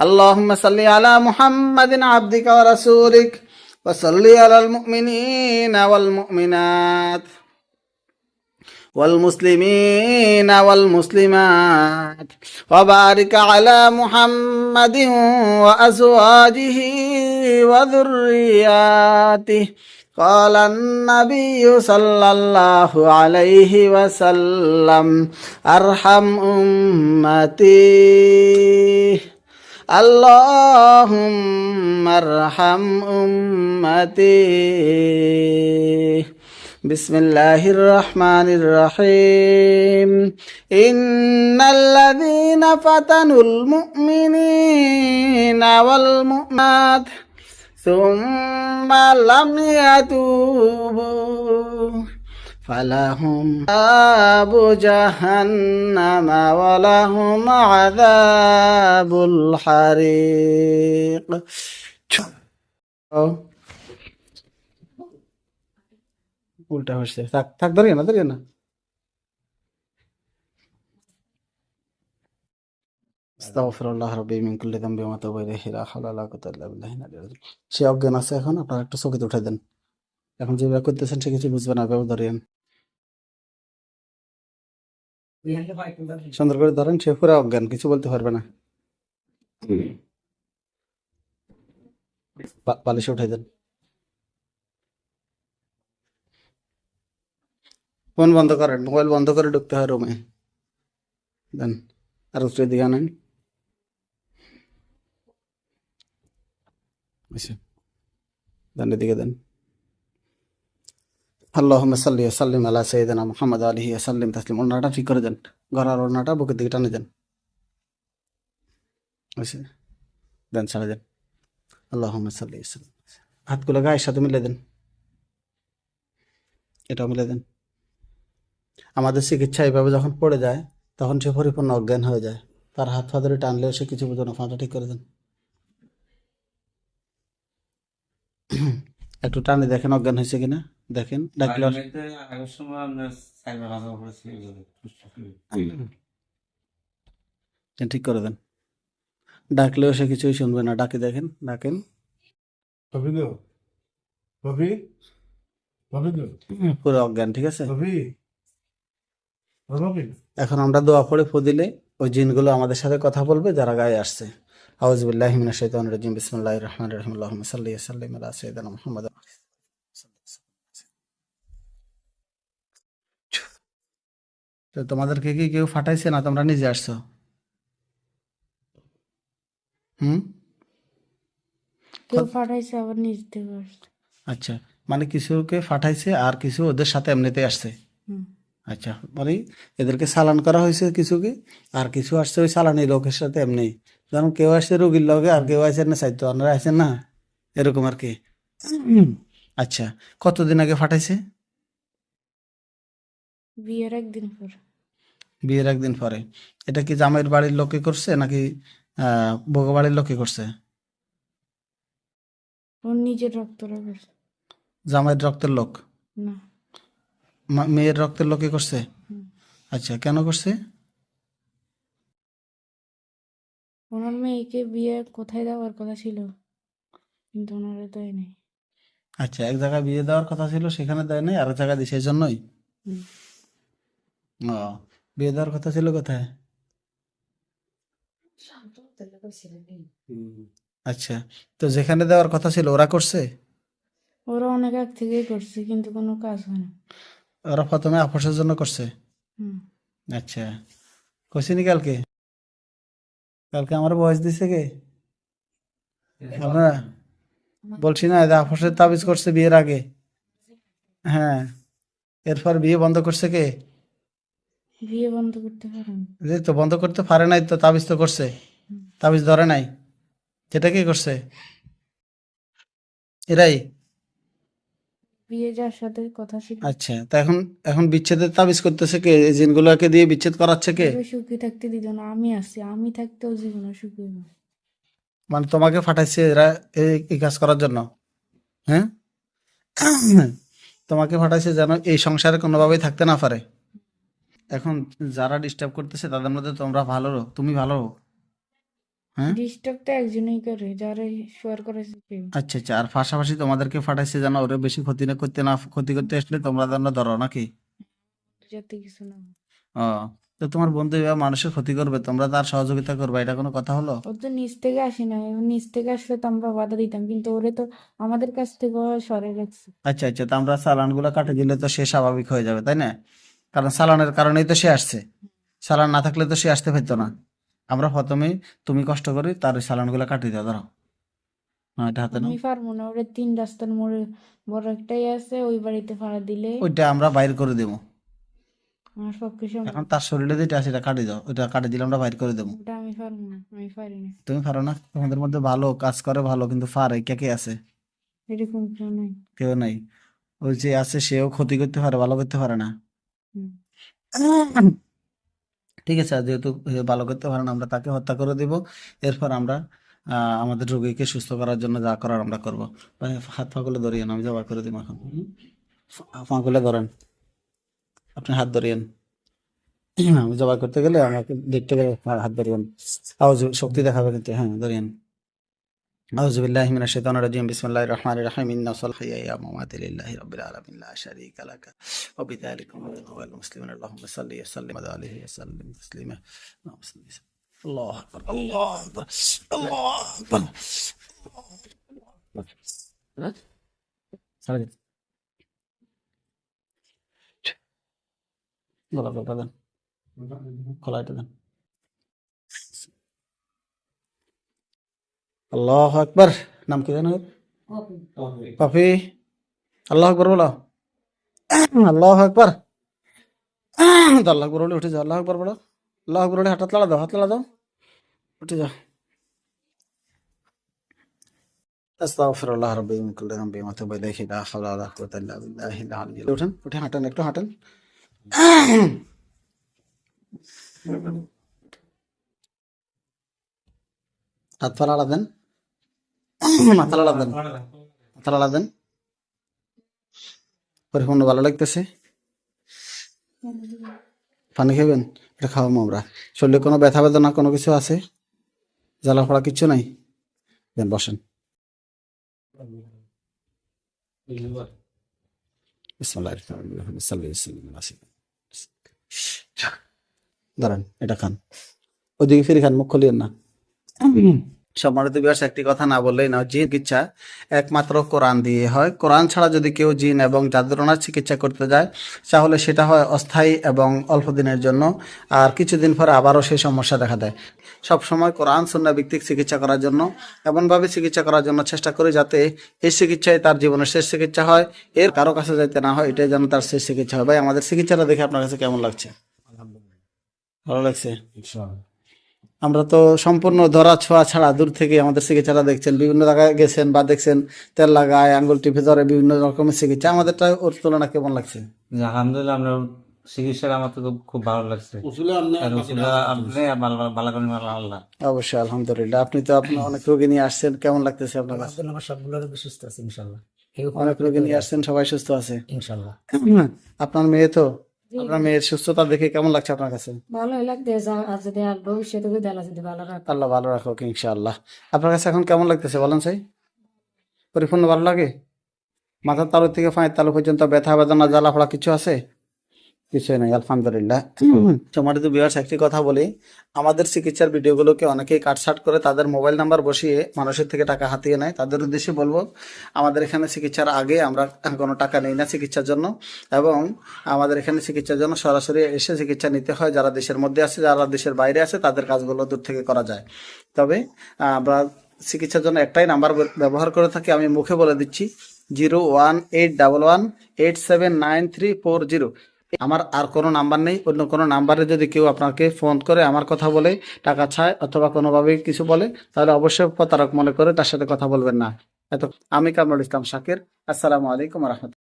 اللهم صل على محمد عبدك ورسولك وصل على المؤمنين والمؤمنات والمسلمين والمسلمات وبارك على محمد وأزواجه وذرياته. قال النبي صلى الله عليه وسلم أرحم أمتي. اللهم ارحم أمتي. بسم الله الرحمن الرحيم. إن الذين فتنوا المؤمنين والمؤمنات ثم لم يتوبوا. فلهم عذاب جهنم ولهم عذاب الحريق উল্টা হচ্ছে থাক থাক দাঁড়িয়ে না দাঁড়িয়ে না আস্তাগফিরু আল্লাহ রাব্বি মিন কুল্লি যামবি ওয়া আতুবু ইলাইহি লা হাওলা ওয়া লা কুওয়াতা ইল্লা বিল্লাহি আল-আলিয়্যিল আযীম সে অজ্ঞান আছে এখন আপনারা একটু চকিতে উঠাই দেন এখন যেভাবে করতেছেন সে কিছু বুঝবে না এভাবে ধরেন সুন্দর করে ধরেন সে পুরো অজ্ঞান কিছু বলতে পারবে না। বালিশে উঠাই দেন। ফোন বন্ধ করেন মোবাইল বন্ধ করে ঢুকতে হয় রুমে দেন আর উত্তরের দিকে আনেন। আচ্ছা। দেন এদিকে দেন। আল্লাহুম্মা সাল্লি সাল্লিম আলা সাইয়্যিদিনা মুহাম্মদ আলিহি সাল্লিম তাসলিম। ওড়নাটা ঠিক করে দেন। গলার ওড়নাটা বুকের দিকে টানে দেন। আচ্ছা দেন, ছাড়া দেন। আল্লাহুম্মা সাল্লি সাল্লিম। হাতগুলো গায়ের সাথে মিলে দেন। এটাও মিলে দেন। আমাদের চিকিৎসা এইভাবে যখন পড়ে যায়, তখন সে পরিপূর্ণ অজ্ঞান হয়ে যায়। তার হাত পা ধরে টানলেও সে কিছু বুঝো না ফাঁটা ঠিক করে দেন। একটু টানে দেখেন অজ্ঞান হয়েছে কিনা। দেখেন ঠিক করে দেন। ডাকলেও সে কিছুই শুনবে না। ডাকে দেখেন ডাকেন. পুরো অজ্ঞান ঠিক আছে? এখন আমরা দোয়া পড়ে ফু দিলে ওই জিনগুলো আমাদের সাথে কথা বলবে যারা গায়ে আসছে। আউযুবিল্লাহি মিনাশ শাইতানির রাজিম। বিসমিল্লাহির রহমানির রহিম। আল্লাহুম্মা সাল্লি সাল্লিম আলা সাইয়্যিদিনা মুহাম্মাদ। তো তোমাদেরকে কি কেউ ফাটাইছে না তোমরা নিজে আসছো? হুম? কেউ পাঠাইছে আবার নিজ থেকে আসছে। আচ্ছা মানে কিছুকে ফাটাইছে আর কিছু ওদের সাথে এমনিতে আসছে? আচ্ছা মানে এদেরকে চালান করা হয়েছে কিছুকে আর কিছু আসছে ওই চালানি লোকের সাথে এমনি? যেমন কেউ আসছে রোগীর লগে আর কেউ আসেন না সাহিত্য আপনারা আসেন না? এরকম আর কি? আচ্ছা কতদিন আগে ফাটাইছে? বিয়ের একদিন পর। বিয়ের একদিন পরে। এটা কি জামাইয়ের বাড়ির লোকে করছে নাকি আহ বউ বাড়ির লোকে করছে? ওর নিজের রক্তরা করছে জামাইয়ের রক্তের লোক? না। মেয়ের রক্তের লোকে করছে? আচ্ছা কেন করছে? ওনার মেয়েকে বিয়ে কোথায় দেওয়ার কথা ছিল কিন্তু ওনারা দেয় নাই। আচ্ছা এক জায়গায় বিয়ে দেওয়ার কথা ছিল সেখানে দেয় নাই আর এক জায়গায় দিছে জন্যই? ও বিয়ে দেওয়ার কথা ছিল কোথায়? আচ্ছা তো যেখানে দেওয়ার কথা ছিল ওরা করছে? ওরা অনেক আগ থেকেই করছে কিন্তু কোনো কাজ হয় না। ওরা প্রথমে আপোষের জন্য করছে। আচ্ছা কইছিনি কালকে? কালকে আমার বয়স দিছে কে? আপনারা? বলছি না যে আপোষের তাবিজ করছে বিয়ের আগে। হ্যাঁ এরপর বিয়ে বন্ধ করছে কে? বিয়ে বন্ধ করতে পারেন যে তো বন্ধ করতে পারে নাই তো তাবিজ তো করছে। তাবিজ ধরে নাই। যেটা কি করছে? এরাই। বিয়ে যার সাথে কথা ছিল। আচ্ছা তা এখন এখন বিচ্ছেদের তাবিজ করতেছে কে? এই জিনগুলোকে দিয়ে বিচ্ছেদ করাচ্ছে কে? সুখী থাকতে দিত না আমি আছি। আমি থাকতেও জীবনে সুখী না। মানে তোমাকে ফাটাইছে এরা এই এই কাজ করার জন্য? হ্যাঁ? তোমাকে ফাটাইছে যেন এই সংসারে কোনোভাবেই থাকতে না পারে। এখন যারা ডিস্টার্ব করতেছে তাদের মধ্যে তোমরা ভালো রো তুমি ভালো হ্যাঁ? ডিস্টার্ব তো একজনই করে যারা শেয়ার করেছে আচ্ছা আচ্ছা আর পাশাপাশি তোমাদেরকে পাঠাইছে যেন ওরা বেশি ক্ষতি না করতে না ক্ষতি করতে আসলে তোমরা যেন ধরো নাকি? যাতে কিছু না। ও তো তোমার বন্ধু এবার মানুষের ক্ষতি করবে তোমরা তার সহযোগিতা করবে এটা কোনো কথা হলো? ও তো নিচ থেকে আসে না নিচ থেকে আসলে তো আমরা বাধা দিতাম কিন্তু ওরে তো আমাদের কাছ থেকে সরে রাখছে আচ্ছা আচ্ছা তো আমরা চালানগুলা কাটে দিলে তো সে স্বাভাবিক হয়ে যাবে তাই না? কারণ সালানের কারণেই তো সে আসছে। সালান না থাকলে তো সে আসতে পারতো না। আমরা প্রথমেই তুমি কষ্ট করে তার চালানগুলা কাটিয়ে দাও ধরো। না এটা হাতে নাও। আমি পারব না ওরে তিন রাস্তার মোড়ে বড় একটাই আছে ওই বাড়িতে ভাড়া দিলে। ওইটা আমরা বাইর করে দেবো। আমার পক্ষে সম্ভব। এখন তার শরীরে যেটা আছে এটা কাটি দাও ওইটা কাটি দিলে আমরা বাইর করে দেবো। ওটা আমি পারব না আমি পারি না। তুমি পারো না? তোমাদের মধ্যে ভালো কাজ করে ভালো কিন্তু পারে। কে কে আছে? এরকম কেউ নাই। কেউ নাই। ওই যে আছে সেও ক্ষতি করতে পারে ভালো করতে পারে না। ঠিক আছে, যেহেতু ভালো করতে পারেন, আমরা তাকে হত্যা করে দিব। এরপর আমরা আমাদের রোগীকে সুস্থ করার জন্য যা করার আমরা করব। হাত পা ধরিয়েন, আমি জবাই করে দিব এখন। পা ধরেন। আপনি হাত ধরিয়েন। আমি জবাই করতে গেলে আমাকে দেখতে গেলে হাত ধরিয়েন। আওয়াজ, শক্তি দেখাবে কিন্তু হ্যাঁ ধরিয়েন। أعوذ بالله من الشيطان الرجيم. بسم الله الرحمن الرحيم. إن صلح يا ممات لله رب العالمين. لا شريك لك. وبذلك أمرنا المسلمين. اللهم صل وسلم عليه وسلم تسليما. اللهم صل وسلم. الله أكبر. الله أكبر. الله أكبر. الله أكبر الله أكبر আল্লাহ আকবর। নাম কি জানো পাপি আল্লাহ আকবর বলো। আল্লাহ আকবর। আল্লাহ আকবর বলে উঠে যাও। আল্লাহ আকবর বলো। আল্লাহ আকবর বলে হাত লাড়া দাও হাত লাড়া দাও উঠে যাও استغفر الله ربي من كل ذنب واتوب اليه لا حول ولا قوه الا بالله العلي العظيم উঠেন উঠে হাঁটেন একটু হাঁটেন। হাত পা দেন মাথা দেন। মাথা লাড়া দেন। ভালো লাগতেছে। পানি খাবেন এটা খাওয়াবো শরীরে কোনো ব্যথা বেদনা কোনো কিছু আছে? জ্বালা পড়া কিচ্ছু নাই? দেন, বসেন। দাঁড়ান, এটা খান। ওইদিকে ফিরে খান, মুখ খুলিয়েন না। সম্মানিত বিয়াস একটি কথা না বললেই না জিন চিকিৎসা একমাত্র কোরআন দিয়ে হয়। কোরআন ছাড়া যদি কেউ জিন এবং জাদুরনার চিকিৎসা করতে যায় তাহলে সেটা হয় অস্থায়ী এবং অল্প দিনের জন্য আর কিছুদিন পরে আবারও সেই সমস্যা দেখা দেয়। সব সময় কোরআন সন্না ভিত্তিক চিকিৎসা করার জন্য এমনভাবে চিকিৎসা করার জন্য চেষ্টা করি যাতে এই চিকিৎসায় তার জীবনের শেষ চিকিৎসা হয়। এর কারও কাছে যাইতে না হয় এটাই যেন তার শেষ চিকিৎসা হয়। ভাই আমাদের চিকিৎসাটা দেখে আপনার কাছে কেমন লাগছে? ভালো লাগছে? আমরা তো সম্পূর্ণ ধরা ছোঁয়া ছাড়া দূর থেকে আমাদের চিকিৎসাটা দেখছেন। বিভিন্ন জায়গায় গেছেন বা দেখছেন তেল লাগায় আঙ্গুল টিপে ধরে বিভিন্ন রকমের চিকিৎসা। আমাদেরটা ওর তুলনা কেমন লাগছে? আলহামদুলিল্লাহ আমরা চিকিৎসা আমার তো খুব- খুব ভালো লাগছে। আপনি অবশ্যই আলহামদুলিল্লাহ। আপনি তো আপনার অনেক রোগী নিয়ে আসছেন। কেমন লাগতেছে আপনার সুস্থ আছে ইনশাল্লাহ অনেক রোগী নিয়ে আসছেন সবাই সুস্থ আছে। ইনশাল্লাহ আপনার মেয়ে তো আপনার মেয়ের সুস্থতা দেখে কেমন লাগছে আপনার কাছে? ভালোই লাগতেছে আর যদি আর ভবিষ্যতে যদি আল্লাহ যদি ভালো রাখে। আল্লাহ ভালো রাখো ইনশাআল্লাহ। আপনার কাছে এখন কেমন লাগতেছে বলেন সাই? পরিপূর্ণ ভালো লাগে? মাথার তালু থেকে পায়ের তালু পর্যন্ত ব্যথা বেদনা জ্বালা ফোড়া কিছু আছে? কিছুই নাই আলহামদুলিল্লাহ। সম্মানিত বিহার একটি কথা বলি। আমাদের চিকিৎসার ভিডিওগুলোকে অনেকেই কাটছাট করে তাদের মোবাইল নাম্বার বসিয়ে মানুষের থেকে টাকা হাতিয়ে নেয়। তাদের উদ্দেশ্যে বলব আমাদের এখানে চিকিৎসার আগে আমরা কোনো টাকা নেই না চিকিৎসার জন্য এবং আমাদের এখানে চিকিৎসার জন্য সরাসরি এসে চিকিৎসা নিতে হয় যারা দেশের মধ্যে আছে যারা দেশের বাইরে আছে তাদের কাজগুলো দূর থেকে করা যায়। তবে আমরা চিকিৎসার জন্য একটাই নাম্বার ব্যবহার করে থাকি। আমি মুখে বলে দিচ্ছি zero one eight double one eight seven nine three four zero. আমার আর কোনো নাম্বার নেই, অন্য কোনো নাম্বারে যদি কেউ আপনাকে ফোন করে, আমার কথা বলে, টাকা ছায় অথবা কোনোভাবে কিছু বলে, তাহলে অবশ্যই প্রতারক মনে করে তার সাথে কথা বলবেন না। এত আমি কামরুল ইসলাম শাকির। আসসালামু আলাইকুম রহমতুল্লাহ।